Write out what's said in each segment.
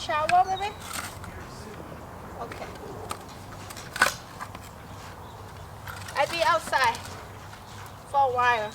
shower, baby? Okay. I'll be outside for a while.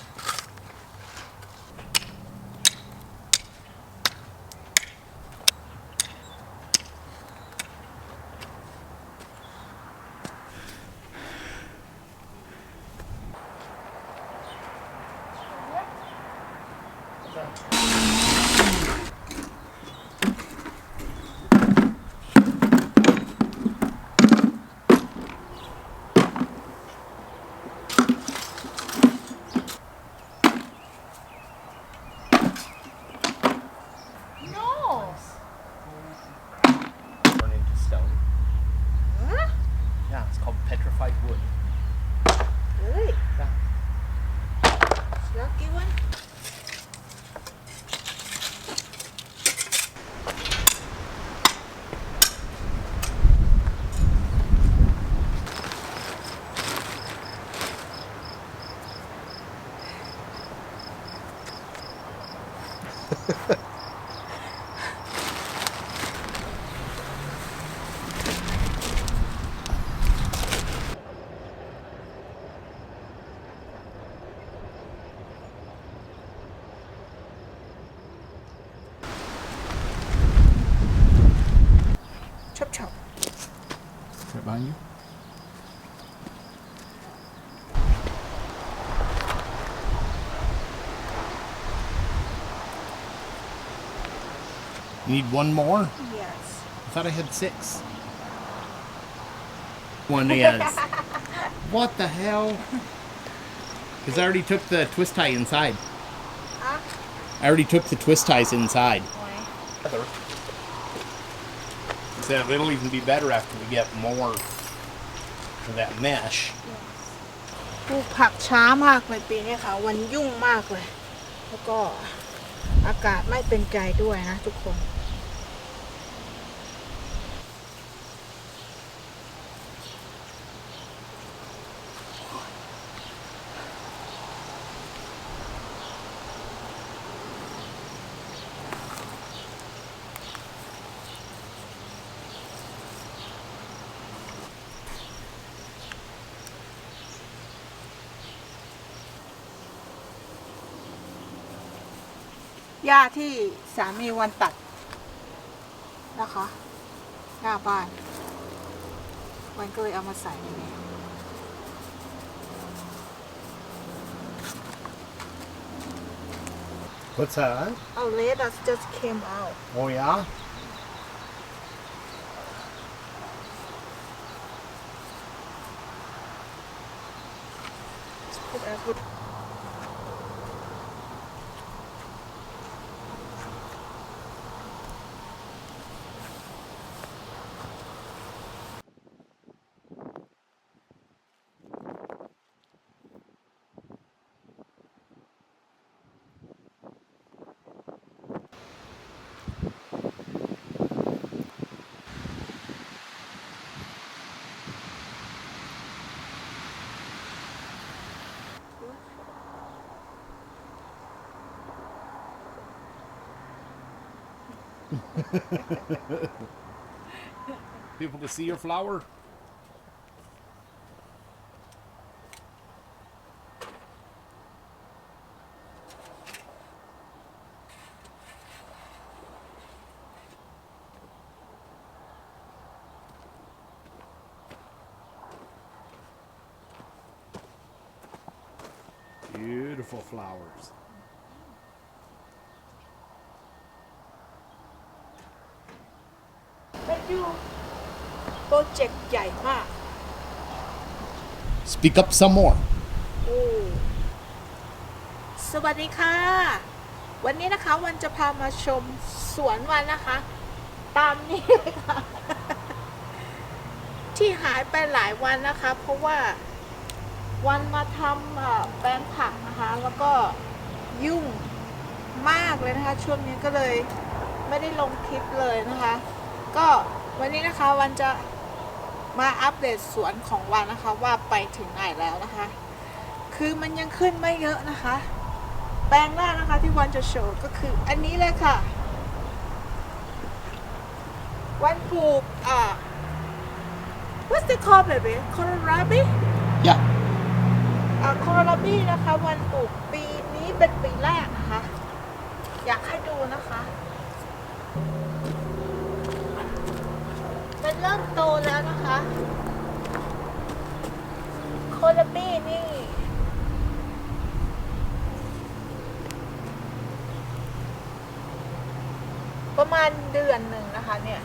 Chop chop. Dạ, right behind you. You need one more? Yes. I thought I had six. One is. what the hell? Because I already took the twist tie inside. Huh? I already took the twist ties inside. Why? Said it'll even be better after we get more of that mesh. ปลูกผักช้ามากเลยปีนี้ค่ะ วันยุ่งมากเลย แล้วก็อากาศไม่เป็นใจด้วยนะทุกคน หญ้าที่สามีวันตัดนะคะ หน้าบ้าน วันก็เลยเอามาใส่ในนี้ What's that? A lettuce just came out Oh yeah? put every- People can see your flower? Beautiful flowers. เป็นยูโปรเจกต์ใหญ่มาก Speak up some more. โอ้สวัสดีค่ะ วันนี้นะคะวันจะพามาชมสวนวันนะคะ ตามนี้เลยค่ะ ที่หายไปหลายวันนะคะ เพราะว่าวันมาทำเอ่อแปลงผักนะคะ แล้วก็ยุ่งมากเลยนะคะ ช่วงนี้ก็เลยไม่ได้ลงคลิปเลยนะคะ ก็วันนี้นะคะวันจะมาอัปเดตสวนของวันนะคะว่าไปถึงไหนแล้วนะคะ คือมันยังขึ้นไม่เยอะนะคะ แปลงแรกนะคะที่วันจะโชว์ก็คืออันนี้เลยค่ะ วันปลูกอ่า what's the call baby kohlrabi Yeah. อ่า kohlrabi นะคะ วันปลูกปีนี้เป็นปีแรกนะคะ อยากให้ เริ่มโตแล้วนะคะ โคลบี้นี่ ประมาณเดือนหนึ่งนะคะเนี่ย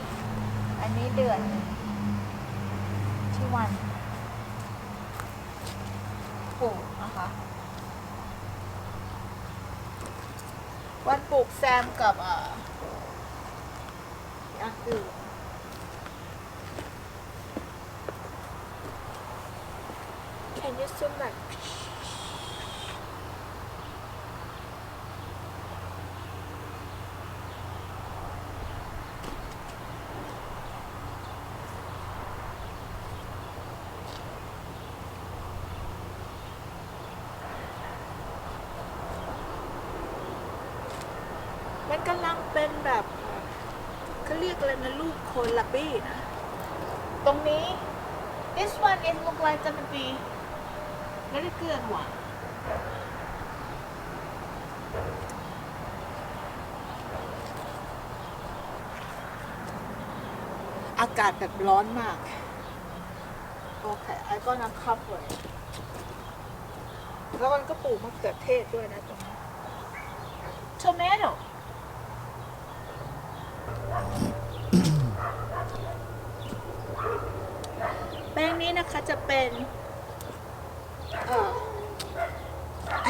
อันนี้เดือนที่วันปลูกนะคะ วันปลูกแซมกับอ่าอย่าง อื่น Can you zoom like มันกำลังเป็นแบบเขาเรียกอะไรนะลูกโคลาบี้นะ ตรงนี้ this one is look like gonna be very good one อากาศแบบร้อนมาก โอเค I gonna cover it แล้วมันก็ปลูกมะเขือเทศด้วยนะตรงนี้ tomato แป้งนี้นะคะจะเป็นเอ่อ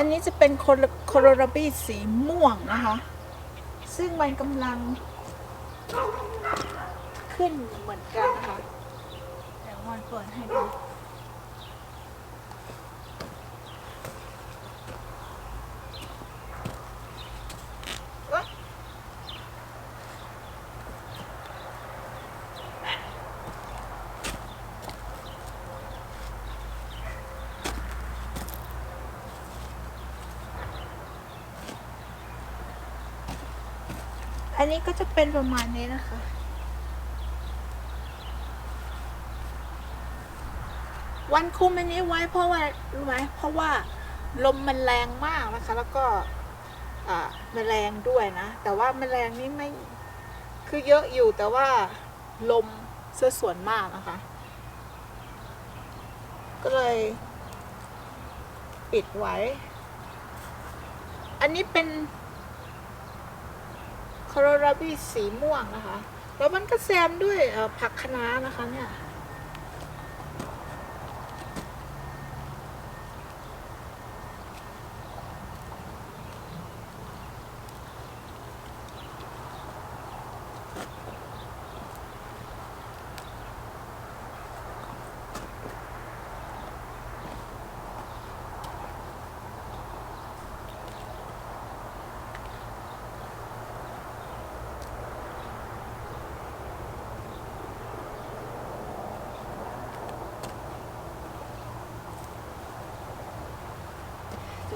อันนี้จะเป็นโคโลโคโลราบีสีม่วงนะคะ ซึ่งมันกำลังขึ้นเหมือนกันนะคะ แต่มันเปิดให้ดู อันนี้ก็จะเป็นประมาณนี้นะคะวันคุมอันนี้ไว้เพราะว่ารู้ไหมเพราะว่าลมมันแรงมากนะคะ แล้วก็อ่าแมลงด้วยนะ แต่ว่าแมลงนี่ไม่คือเยอะอยู่แต่ว่าลมเสื้อส่วนมากนะคะ ก็เลยปิดไว้ อันนี้เป็น คาราราบีสีม่วงนะคะ แล้วมันก็แซมด้วยผักคะน้านะคะเนี่ย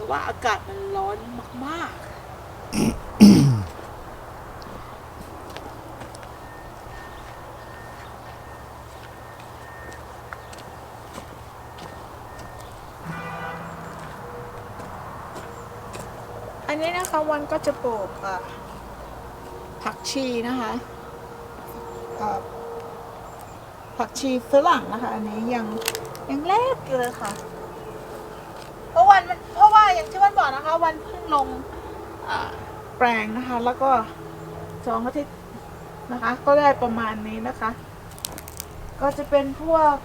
แต่ว่าอากาศมันร้อนมากๆ อันนี้นะคะวันก็จะปลูกอะผักชีนะคะอะผักชีฝรั่งนะคะ อันนี้ยังยังเล็กอยู่เลยค่ะ บอกนะคะ วันเพิ่งลงแปลงนะคะ แล้วก็สองอาทิตย์นะคะ ก็ได้ประมาณนี้นะคะ ก็จะเป็นพวก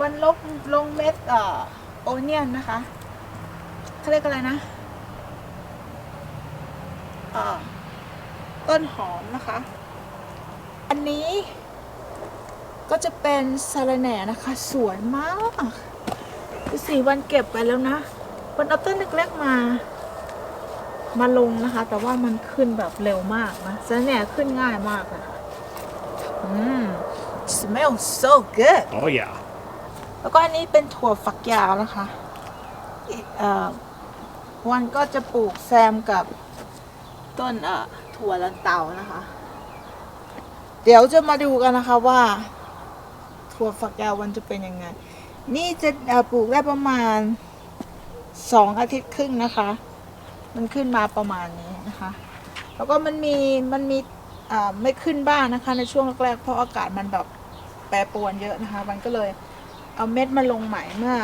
วันลงลงเม็ดโอเนียนนะคะเขาเรียกอะไรนะต้นหอมนะคะ อันนี้ก็จะเป็นสาระแหน่นะคะ สวยมากสี่วันเก็บไปแล้วนะ วันเอาต้นเล็กๆมา มาลงนะคะ แต่ว่ามันขึ้นแบบเร็วมากนะสะแหน่ขึ้นง่ายมากเลยค่ะอืม smell so good Oh yeah. แล้วก็อันนี้เป็นถั่วฝักยาวนะคะอีกเอ่อวันก็จะปลูกแซมกับต้นเอ่อถั่วลันเตานะคะ เดี๋ยวจะมาดูกันนะคะว่า ถั่วฝักยาวมันจะเป็นยังไง นี่จะเอ่อปลูกได้ประมาณ สองอาทิตย์ครึ่งนะคะ มันขึ้นมาประมาณนี้นะคะ แล้วก็มันมีมันมีไม่ขึ้นบ้างนะคะ ในช่วงแรกๆเพราะอากาศมันแบบแปรปรวนเยอะนะคะ มันก็เลยเอาเม็ดมาลงใหม่เมื่อ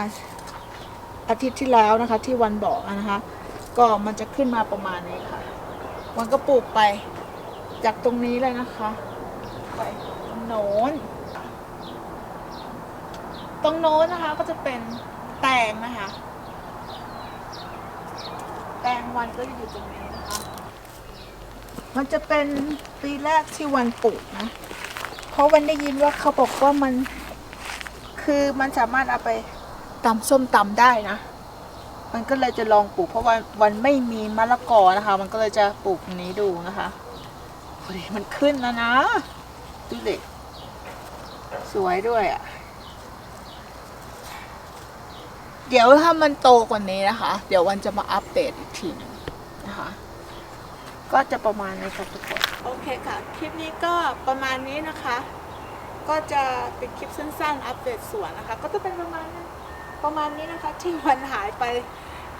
อาทิตย์ที่แล้วนะคะ ที่วันบอกนะคะ ก็มันจะขึ้นมาประมาณนี้ค่ะ มันก็ปลูกไปจากตรงนี้เลยนะคะ ไปโน้น ตรงโน้นนะคะก็จะเป็นแตงนะคะ แตงวันก็จะอยู่ตรงนี้นะคะ มันจะเป็นปีแรกที่วันปลูกนะ เพราะวันได้ยินว่าเขาบอกว่ามัน คือมันสามารถเอาไปตำส้มตำได้นะ มันก็เลยจะลองปลูก เพราะว่าวันไม่มีมะละกอนะคะ มันก็เลยจะปลูกนี้ดูนะคะโอ้ยมันขึ้นแล้วนะ ดูเด็กสวยด้วยอะ เดี๋ยวถ้ามันโตกว่านี้นะคะ เดี๋ยววันจะมาอัปเดตอีกทีนึงนะคะ ก็จะประมาณนี้ค่ะทุกคน โอเคค่ะ คลิปนี้ก็ประมาณนี้นะคะ ก็จะเป็นคลิปสั้นๆ อัปเดตสวนนะคะ ก็จะเป็นประมาณนั้นประมาณนี้นะคะ ที่วันหายไป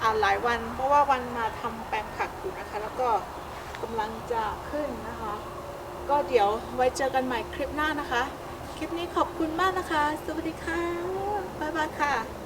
อ่าหลายวัน เพราะว่าวันมาทำแปลงผักอยู่นะคะ แล้วก็กำลังจะขึ้นนะคะ ก็เดี๋ยวไว้เจอกันใหม่คลิปหน้านะคะ คลิปนี้ขอบคุณมากนะคะ สวัสดีค่ะบ๊ายบายค่ะ